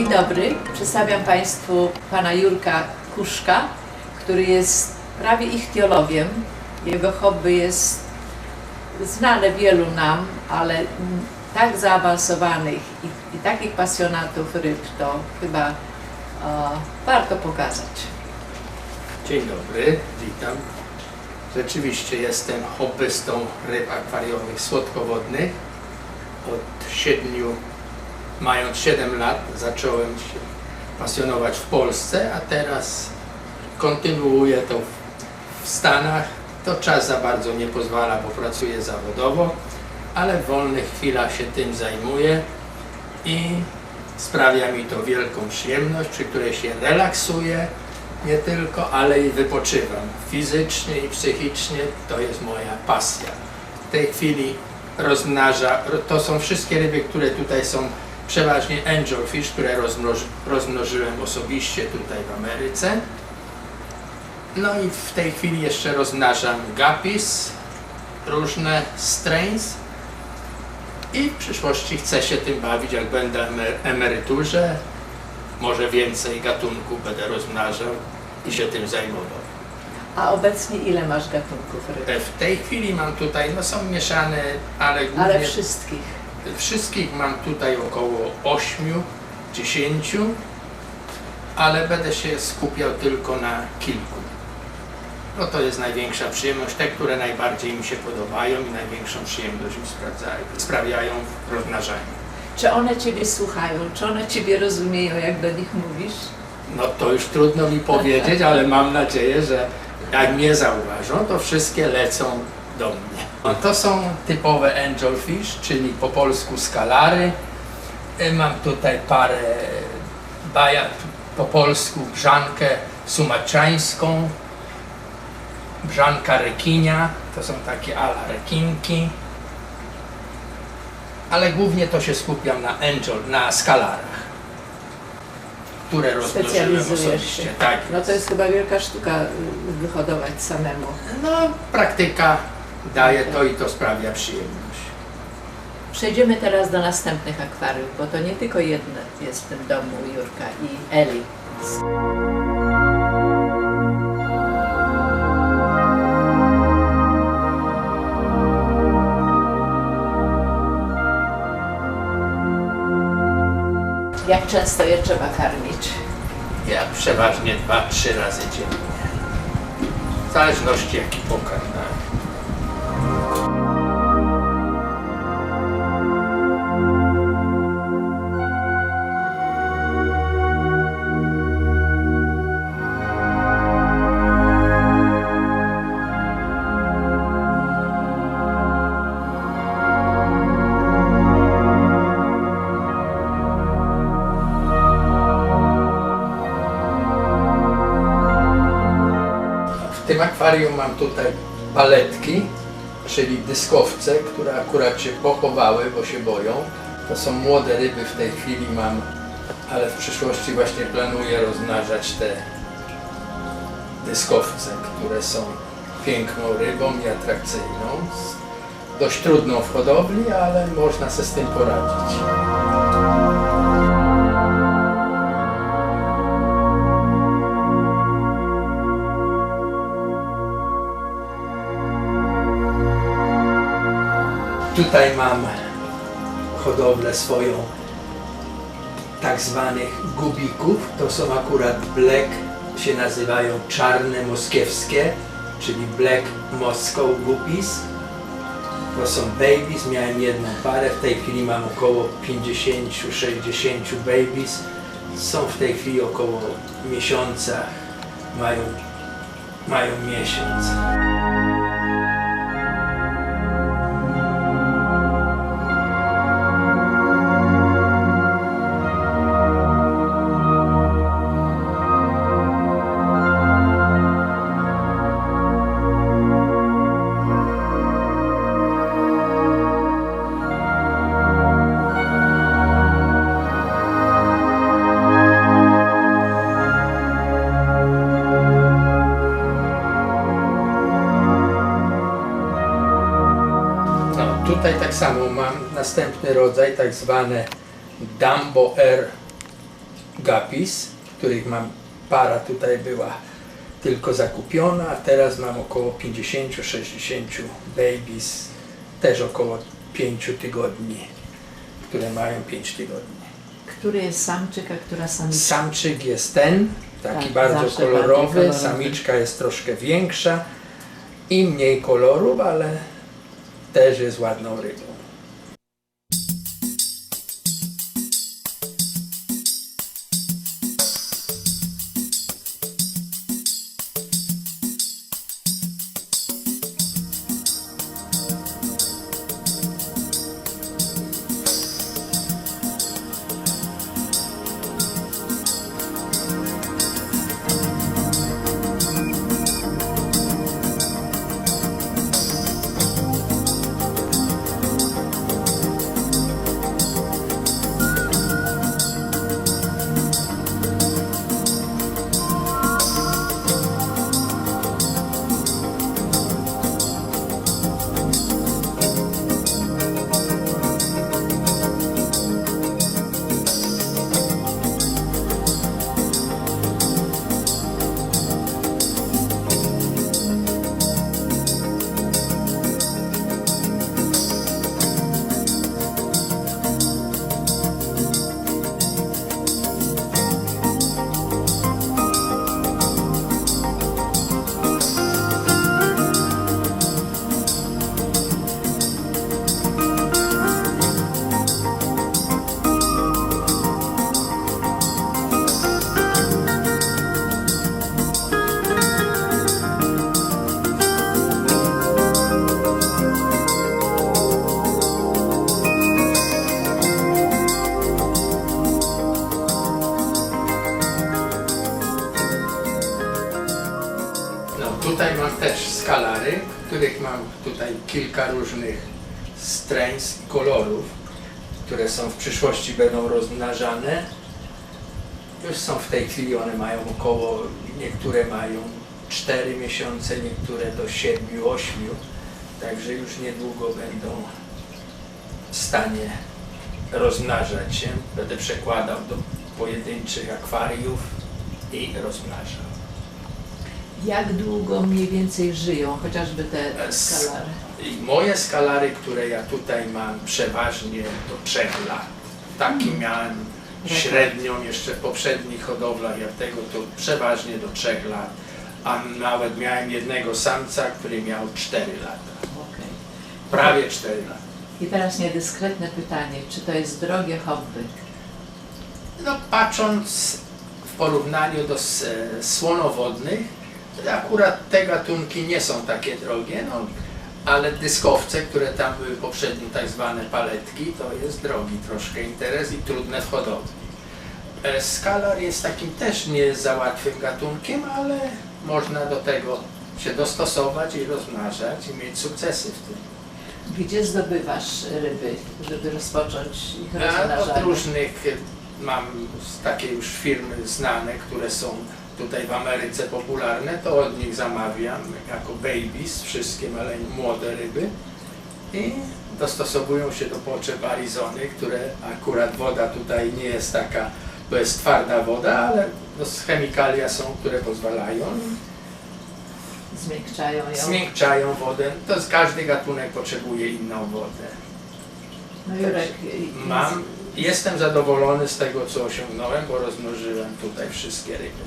Dzień dobry, przedstawiam Państwu pana Jurka Kuszka, który jest prawie ichtiologiem. Jego hobby jest znane wielu nam, ale tak zaawansowanych i, i takich pasjonatów ryb to chyba e, warto pokazać. Dzień dobry, witam. Rzeczywiście jestem hobbystą ryb akwariowych słodkowodnych. Od siedmiu, mając 7 lat, zacząłem się pasjonować w Polsce, a teraz kontynuuję to w- Stanach. To czas za bardzo nie pozwala, bo pracuję zawodowo, ale w wolnych chwilach się tym zajmuję i sprawia mi to wielką przyjemność, przy której się relaksuję nie tylko, ale i wypoczywam. Fizycznie i psychicznie to jest moja pasja. W tej chwili rozmnaża, to są wszystkie ryby, które tutaj są przeważnie angelfish, które rozmnoży, rozmnożyłem osobiście tutaj w Ameryce. No i w tej chwili jeszcze rozmnażam guppies, różne strains i w przyszłości chcę się tym bawić, jak będę emer- emeryturze, może więcej gatunków będę rozmnażał i się tym zajmował. A obecnie ile masz gatunków ryb? W tej chwili mam tutaj, no są mieszane, ale głównie Ale wszystkich. Wszystkich mam tutaj około 8, 10, ale będę się skupiał tylko na kilku. No to jest największa przyjemność, te, które najbardziej mi się podobają i największą przyjemność mi sprawiają w rozmnażaniu. Czy one Ciebie słuchają? Czy one Ciebie rozumieją, jak do nich mówisz? No to już trudno mi powiedzieć, ale mam nadzieję, że jak mnie zauważą, to wszystkie lecą do mnie. No to są typowe angelfish, czyli po polsku skalary. Y, Mam tutaj parę baja, po polsku brzankę sumaczańską, brzanka rekinia, to są takie ala rekinki. Ale głównie to się skupiam na angel, na skalarach, które rozmnożyłem osobiście. się. Tak, No to jest chyba wielka sztuka y, wyhodować samemu. No, praktyka daje to i to sprawia przyjemność. Przejdziemy teraz do następnych akwariów, bo to nie tylko jedno jest w tym domu Jurka i Eli. Jak często je trzeba karmić? Ja przeważnie 2-3 razy dziennie. W zależności jaki pokarm. Akwarium mam tutaj paletki, czyli dyskowce, które akurat się pochowały, bo się boją. To są młode ryby w tej chwili mam, ale w przyszłości właśnie planuję rozmnażać te dyskowce, które są piękną rybą i atrakcyjną. Dość trudną w hodowli, ale można sobie z tym poradzić. Tutaj mam hodowlę swoją tak zwanych gubików. To są akurat black, się nazywają czarne moskiewskie, czyli black Moscow guppies. To są babies, miałem jedną parę, w tej chwili mam około 50-60 babies. Są w tej chwili około miesiąca, mają, mają miesiąc. Tutaj tak samo mam następny rodzaj, tak zwane Dumbo Air gapis, których mam, para tutaj była tylko zakupiona, a teraz mam około 50-60 babies, też około 5 tygodni, które mają 5 tygodni. Który jest samczyk, a która samiczka? Samczyk jest ten, taki Tak, bardzo kolorowy, kolorowy. samiczka jest troszkę większa i mniej kolorów, ale też jest ładną rybą. Skalary, których mam tutaj kilka różnych strains i kolorów, które są w przyszłości będą rozmnażane. Już są w tej chwili, one mają około, niektóre mają 4 miesiące, niektóre do 7-8, także już niedługo będą w stanie rozmnażać się. Będę przekładał do pojedynczych akwariów i rozmnażał. Jak długo mniej więcej żyją, chociażby te S- skalary? I moje skalary, które ja tutaj mam, przeważnie do 3 lat. Taki miałem średnią jeszcze w poprzednich hodowlach, jak tego to przeważnie do 3 lat. A nawet miałem jednego samca, który miał 4 lata. Okej. Prawie 4 lata. I teraz niedyskretne pytanie, czy to jest drogie hobby? No patrząc w porównaniu do e, słonowodnych, akurat te gatunki nie są takie drogie, no, ale dyskowce, które tam były poprzednio tak zwane paletki, to jest drogi troszkę interes i trudne w hodowli. E, Skalar jest takim też nie za łatwym gatunkiem, ale można do tego się dostosować i rozmnażać i mieć sukcesy w tym. Gdzie zdobywasz ryby, żeby rozpocząć ich A od rozmnażanie? różnych mam takie już firmy znane, które są tutaj w Ameryce popularne, to od nich zamawiam jako babies, wszystkie male, młode ryby i dostosowują się do potrzeb Arizony, które akurat woda tutaj nie jest taka, to jest twarda woda, ale no, chemikalia są, które pozwalają, Zmiękczają ją. zmiękczają wodę, to jest, każdy gatunek potrzebuje inną wodę. No Jurek, Mam, jestem zadowolony z tego, co osiągnąłem, bo rozmnożyłem tutaj wszystkie ryby.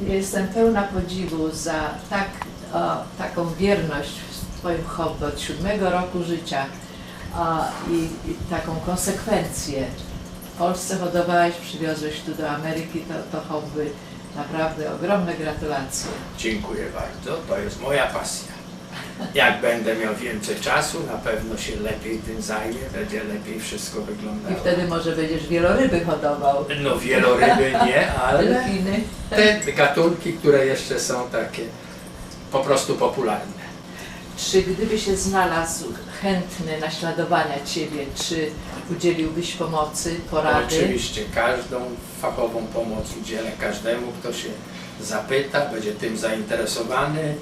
Jestem pełna podziwu za tak, o, taką wierność w Twoim hobby od siódmego roku życia a, i, i taką konsekwencję. W Polsce hodowałeś, przywiozłeś tu do Ameryki to, to hobby. Naprawdę ogromne gratulacje. Dziękuję bardzo, to jest moja pasja. Jak będę miał więcej czasu, na pewno się lepiej tym zajmie, będzie lepiej wszystko I wyglądało. wtedy może będziesz wieloryby hodował. No wieloryby nie, ale te gatunki, które jeszcze są takie po prostu popularne. Czy gdyby się znalazł chętny naśladowania Ciebie, czy udzieliłbyś pomocy, porady? Oczywiście każdą fachową pomoc udzielę każdemu, kto się zapyta, będzie tym zainteresowany.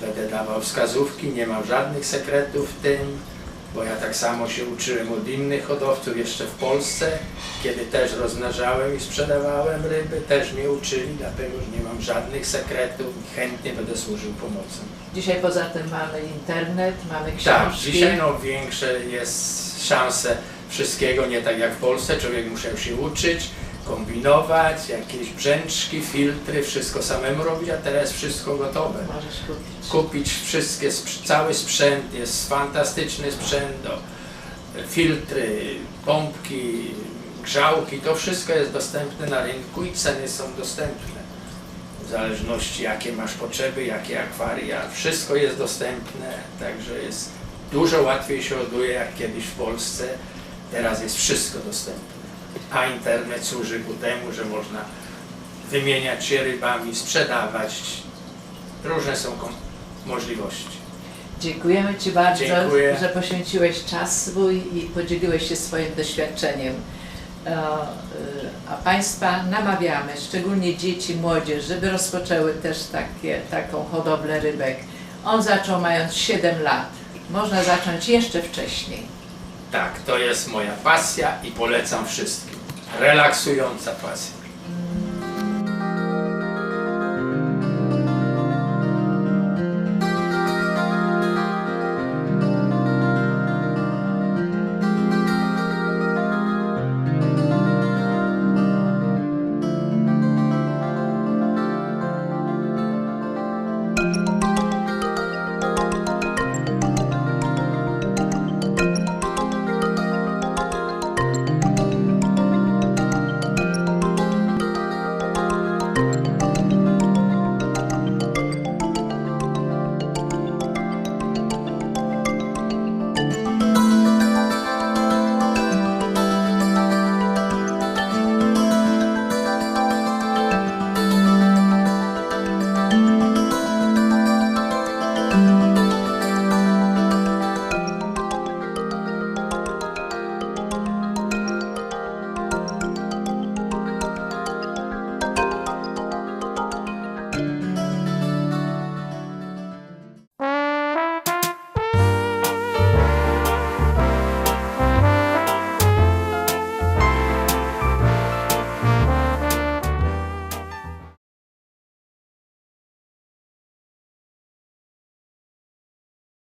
Będę dawał wskazówki, nie mam żadnych sekretów w tym. bo ja tak samo się uczyłem od innych hodowców jeszcze w Polsce, kiedy też rozmnażałem i sprzedawałem ryby, też mnie uczyli, dlatego że nie mam żadnych sekretów i chętnie będę służył pomocą. Dzisiaj poza tym mamy internet, mamy Tak, książki. dzisiaj no większe jest szanse wszystkiego, nie tak jak w Polsce, człowiek musiał się uczyć, kombinować, jakieś brzęczki, filtry, wszystko samemu robić, a teraz wszystko gotowe. Możesz kupić. Kupić wszystkie, cały sprzęt, jest fantastyczny sprzęt do filtry, pompki, grzałki, to wszystko jest dostępne na rynku i ceny są dostępne. W zależności jakie masz potrzeby, jakie akwaria, wszystko jest dostępne, także jest dużo łatwiej się hoduje jak kiedyś w Polsce. Teraz jest wszystko dostępne. A internet służy ku temu, że można wymieniać się rybami, sprzedawać. Różne są możliwości. Dziękujemy Ci bardzo, Dziękuję. że poświęciłeś czas swój i podzieliłeś się swoim doświadczeniem. E, e, A Państwa namawiamy, szczególnie dzieci, młodzież, żeby rozpoczęły też takie, taką hodowlę rybek. On zaczął mając 7 lat. Można zacząć jeszcze wcześniej. Tak, to jest moja pasja i polecam wszystkim. Relaksująca pasja.